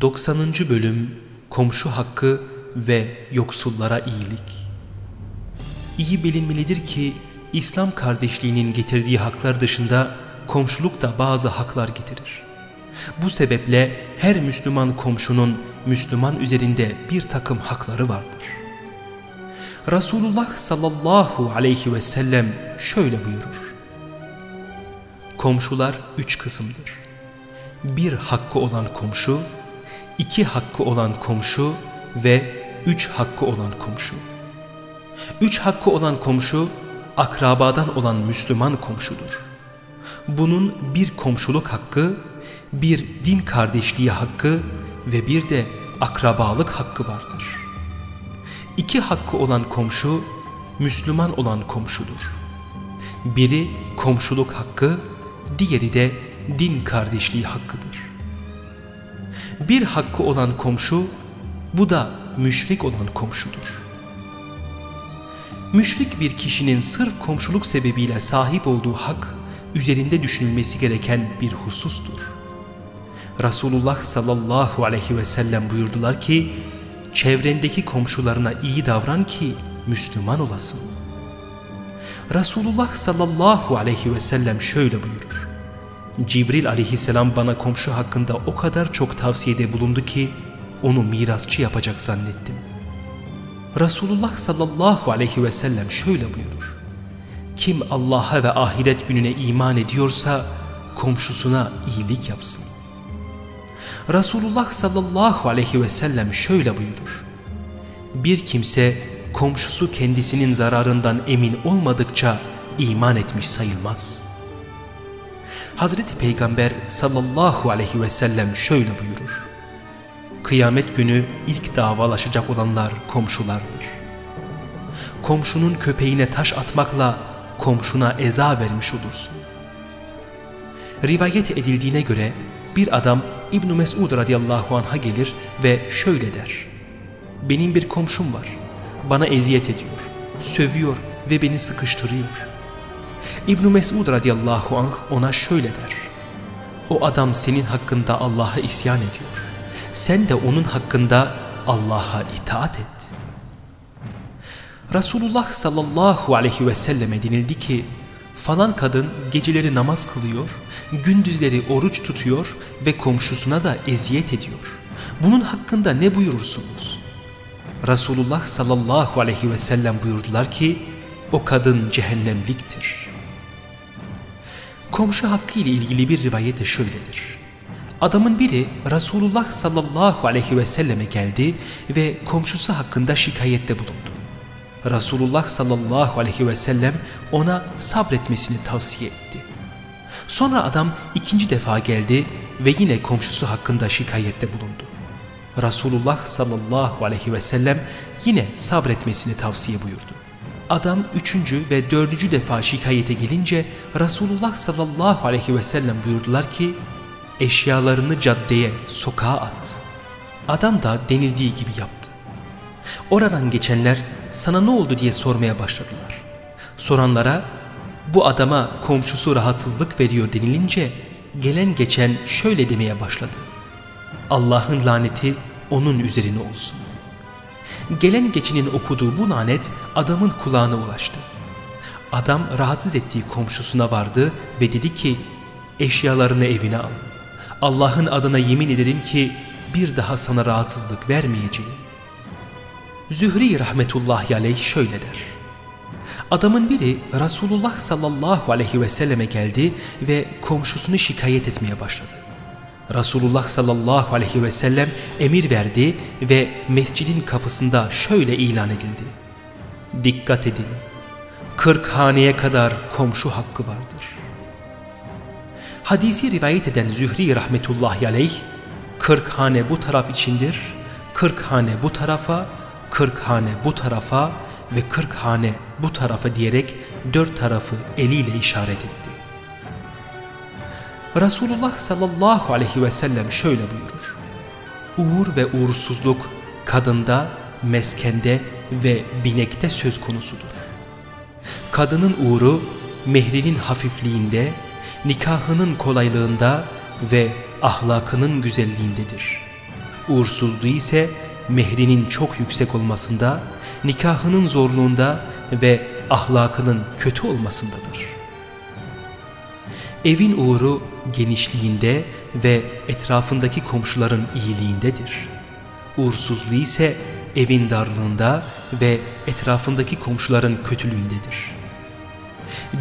90. Bölüm Komşu Hakkı ve Yoksullara iyilik İyi bilinmelidir ki İslam kardeşliğinin getirdiği haklar dışında komşuluk da bazı haklar getirir. Bu sebeple her Müslüman komşunun Müslüman üzerinde bir takım hakları vardır. Resulullah sallallahu aleyhi ve sellem şöyle buyurur. Komşular üç kısımdır. Bir hakkı olan komşu, iki hakkı olan komşu ve üç hakkı olan komşu. Üç hakkı olan komşu, akrabadan olan Müslüman komşudur. Bunun bir komşuluk hakkı, bir din kardeşliği hakkı ve bir de akrabalık hakkı vardır. İki hakkı olan komşu, Müslüman olan komşudur. Biri komşuluk hakkı, diğeri de din kardeşliği hakkıdır. Bir hakkı olan komşu, bu da müşrik olan komşudur. Müşrik bir kişinin sırf komşuluk sebebiyle sahip olduğu hak, üzerinde düşünülmesi gereken bir husustur. Resulullah sallallahu aleyhi ve sellem buyurdular ki, çevrendeki komşularına iyi davran ki Müslüman olasın. Resulullah sallallahu aleyhi ve sellem şöyle buyurur. Cibril aleyhisselam bana komşu hakkında o kadar çok tavsiyede bulundu ki onu mirasçı yapacak zannettim. Resulullah sallallahu aleyhi ve sellem şöyle buyurur. Kim Allah'a ve ahiret gününe iman ediyorsa komşusuna iyilik yapsın. Resulullah sallallahu aleyhi ve sellem şöyle buyurur. Bir kimse komşusu kendisinin zararından emin olmadıkça iman etmiş sayılmaz. Hazreti Peygamber sallallahu aleyhi ve sellem şöyle buyurur. Kıyamet günü ilk davalaşacak olanlar komşulardır. Komşunun köpeğine taş atmakla komşuna eza vermiş olursun. Rivayet edildiğine göre bir adam İbn Mesud radıyallahu anh'a gelir ve şöyle der. Benim bir komşum var. Bana eziyet ediyor, sövüyor ve beni sıkıştırıyor. İbn Mesud radıyallahu anh ona şöyle der. O adam senin hakkında Allah'a isyan ediyor. Sen de onun hakkında Allah'a itaat et. Resulullah sallallahu aleyhi ve selleme denildi ki falan kadın geceleri namaz kılıyor, gündüzleri oruç tutuyor ve komşusuna da eziyet ediyor. Bunun hakkında ne buyurursunuz? Resulullah sallallahu aleyhi ve sellem buyurdular ki o kadın cehennemliktir. Komşu hakkı ile ilgili bir rivayet şöyledir. Adamın biri Resulullah sallallahu aleyhi ve selleme geldi ve komşusu hakkında şikayette bulundu. Resulullah sallallahu aleyhi ve sellem ona sabretmesini tavsiye etti. Sonra adam ikinci defa geldi ve yine komşusu hakkında şikayette bulundu. Resulullah sallallahu aleyhi ve sellem yine sabretmesini tavsiye buyurdu. Adam üçüncü ve dördüncü defa şikayete gelince Resulullah sallallahu aleyhi ve sellem buyurdular ki eşyalarını caddeye, sokağa at. Adam da denildiği gibi yaptı. Oradan geçenler sana ne oldu diye sormaya başladılar. Soranlara bu adama komşusu rahatsızlık veriyor denilince gelen geçen şöyle demeye başladı. Allah'ın laneti onun üzerine olsun. Gelen geçinin okuduğu bu lanet adamın kulağına ulaştı. Adam rahatsız ettiği komşusuna vardı ve dedi ki eşyalarını evine al. Allah'ın adına yemin ederim ki bir daha sana rahatsızlık vermeyeceğim. Zühri rahmetullahi aleyh şöyle der. Adamın biri Resulullah sallallahu aleyhi ve selleme geldi ve komşusunu şikayet etmeye başladı. Resulullah sallallahu aleyhi ve sellem emir verdi ve mescidin kapısında şöyle ilan edildi. Dikkat edin, kırk haneye kadar komşu hakkı vardır. Hadisi rivayet eden Zühri rahmetullahi aleyh, kırk hane bu taraf içindir, kırk hane bu tarafa, kırk hane bu tarafa ve kırk hane bu tarafa diyerek dört tarafı eliyle işaret etti. Resulullah sallallahu aleyhi ve sellem şöyle buyurur. Uğur ve uğursuzluk kadında, meskende ve binekte söz konusudur. Kadının uğru mehrinin hafifliğinde, nikahının kolaylığında ve ahlakının güzelliğindedir. Uğursuzluğu ise mehrinin çok yüksek olmasında, nikahının zorluğunda ve ahlakının kötü olmasındadır. Evin uğru genişliğinde ve etrafındaki komşuların iyiliğindedir. Uğursuzluğu ise evin darlığında ve etrafındaki komşuların kötülüğündedir.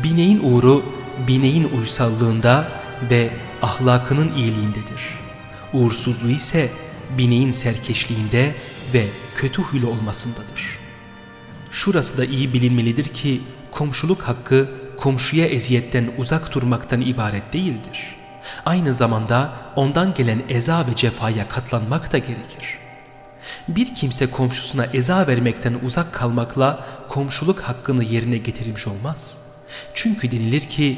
Bineğin uğru bineğin uysallığında ve ahlakının iyiliğindedir. Uğursuzluğu ise bineğin serkeşliğinde ve kötü huylu olmasındadır. Şurası da iyi bilinmelidir ki komşuluk hakkı komşuya eziyetten uzak durmaktan ibaret değildir. Aynı zamanda ondan gelen eza ve cefaya katlanmak da gerekir. Bir kimse komşusuna eza vermekten uzak kalmakla komşuluk hakkını yerine getirmiş olmaz. Çünkü denilir ki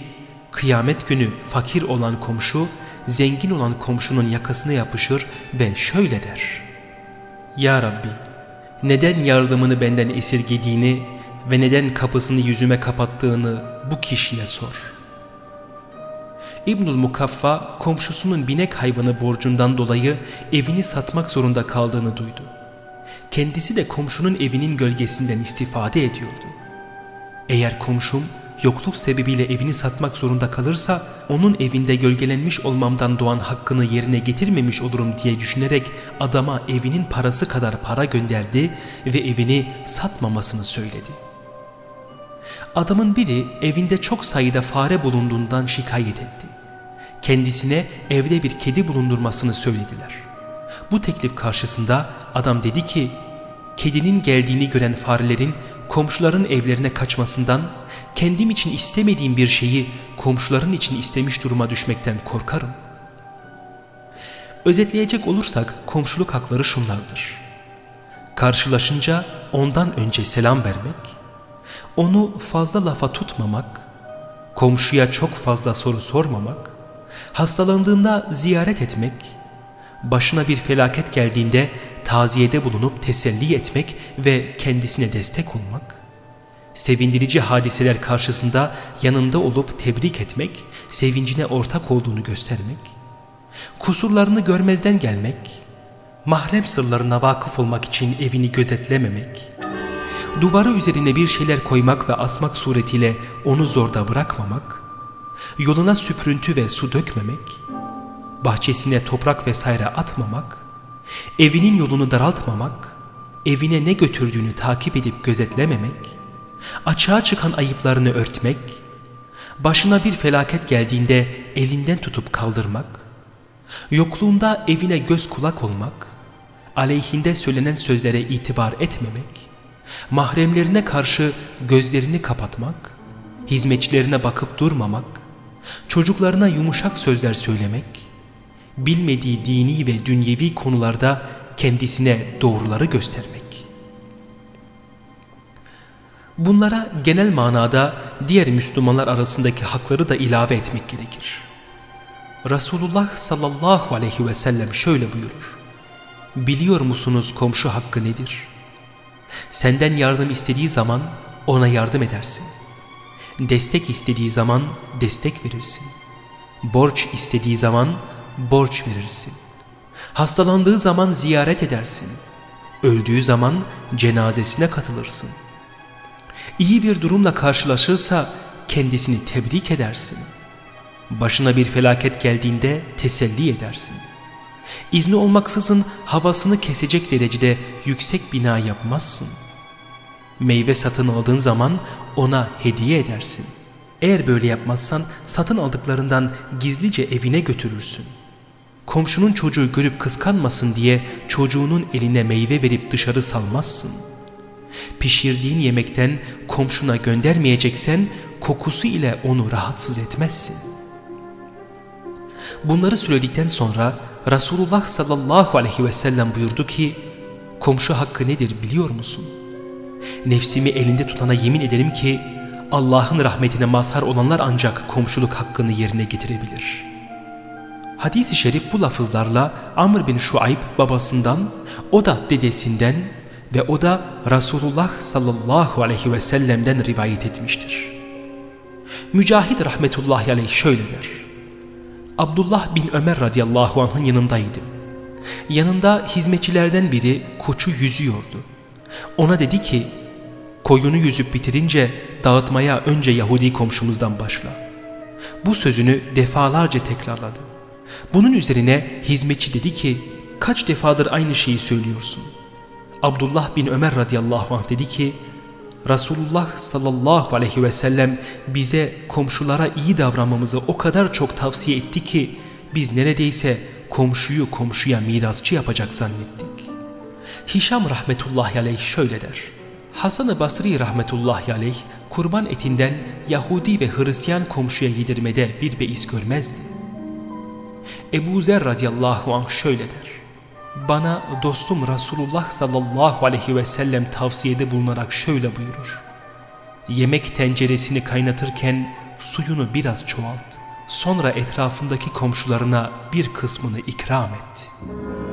kıyamet günü fakir olan komşu zengin olan komşunun yakasına yapışır ve şöyle der. Ya Rabbi neden yardımını benden esirgediğini ve neden kapısını yüzüme kapattığını bu kişiye sor. İbnül Mukaffa komşusunun binek hayvanı borcundan dolayı evini satmak zorunda kaldığını duydu. Kendisi de komşunun evinin gölgesinden istifade ediyordu. Eğer komşum yokluk sebebiyle evini satmak zorunda kalırsa onun evinde gölgelenmiş olmamdan doğan hakkını yerine getirmemiş olurum diye düşünerek adama evinin parası kadar para gönderdi ve evini satmamasını söyledi. Adamın biri evinde çok sayıda fare bulunduğundan şikayet etti. Kendisine evde bir kedi bulundurmasını söylediler. Bu teklif karşısında adam dedi ki kedinin geldiğini gören farelerin komşuların evlerine kaçmasından kendim için istemediğim bir şeyi komşuların için istemiş duruma düşmekten korkarım. Özetleyecek olursak komşuluk hakları şunlardır. Karşılaşınca ondan önce selam vermek, onu fazla lafa tutmamak, komşuya çok fazla soru sormamak, hastalandığında ziyaret etmek, başına bir felaket geldiğinde taziyede bulunup teselli etmek ve kendisine destek olmak, sevindirici hadiseler karşısında yanında olup tebrik etmek, sevincine ortak olduğunu göstermek, kusurlarını görmezden gelmek, mahrem sırlarına vakıf olmak için evini gözetlememek, duvarı üzerine bir şeyler koymak ve asmak suretiyle onu zorda bırakmamak, yoluna süprüntü ve su dökmemek, bahçesine toprak vesaire atmamak, evinin yolunu daraltmamak, evine ne götürdüğünü takip edip gözetlememek, açığa çıkan ayıplarını örtmek, başına bir felaket geldiğinde elinden tutup kaldırmak, yokluğunda evine göz kulak olmak, aleyhinde söylenen sözlere itibar etmemek, mahremlerine karşı gözlerini kapatmak, hizmetçilerine bakıp durmamak, çocuklarına yumuşak sözler söylemek, bilmediği dini ve dünyevi konularda kendisine doğruları göstermek. Bunlara genel manada diğer Müslümanlar arasındaki hakları da ilave etmek gerekir. Resulullah sallallahu aleyhi ve sellem şöyle buyurur. Biliyor musunuz komşu hakkı nedir? Senden yardım istediği zaman ona yardım edersin. Destek istediği zaman destek verirsin. Borç istediği zaman borç verirsin. Hastalandığı zaman ziyaret edersin. Öldüğü zaman cenazesine katılırsın. İyi bir durumla karşılaşırsa kendisini tebrik edersin. Başına bir felaket geldiğinde teselli edersin. İzni olmaksızın havasını kesecek derecede yüksek bina yapmazsın. Meyve satın aldığın zaman ona hediye edersin. Eğer böyle yapmazsan satın aldıklarından gizlice evine götürürsün. Komşunun çocuğu görüp kıskanmasın diye çocuğunun eline meyve verip dışarı salmazsın.'' Pişirdiğin yemekten komşuna göndermeyeceksen kokusu ile onu rahatsız etmezsin. Bunları söyledikten sonra Resulullah sallallahu aleyhi ve sellem buyurdu ki komşu hakkı nedir biliyor musun? Nefsimi elinde tutana yemin ederim ki Allah'ın rahmetine mazhar olanlar ancak komşuluk hakkını yerine getirebilir. Hadis-i şerif bu lafızlarla Amr bin Şuayb babasından, o da dedesinden ve o da Resulullah sallallahu aleyhi ve sellem'den rivayet etmiştir. Mücahid rahmetullahi aleyh şöyle der. Abdullah bin Ömer radıyallahu anh'ın yanındaydım. Yanında hizmetçilerden biri koçu yüzüyordu. Ona dedi ki, koyunu yüzüp bitirince dağıtmaya önce Yahudi komşumuzdan başla. Bu sözünü defalarca tekrarladı. Bunun üzerine hizmetçi dedi ki, kaç defadır aynı şeyi söylüyorsun? Abdullah bin Ömer radıyallahu anh dedi ki, Resulullah sallallahu aleyhi ve sellem bize komşulara iyi davranmamızı o kadar çok tavsiye etti ki biz neredeyse komşuyu komşuya mirasçı yapacak zannettik. Hişam rahmetullahi aleyh şöyle der. Hasan-ı Basri rahmetullahi aleyh kurban etinden Yahudi ve Hristiyan komşuya yedirmede bir beis görmezdi. Ebu Zer radıyallahu anh şöyle der. Bana dostum Resulullah sallallahu aleyhi ve sellem tavsiyede bulunarak şöyle buyurur. Yemek tenceresini kaynatırken suyunu biraz çoğalt. Sonra etrafındaki komşularına bir kısmını ikram et.''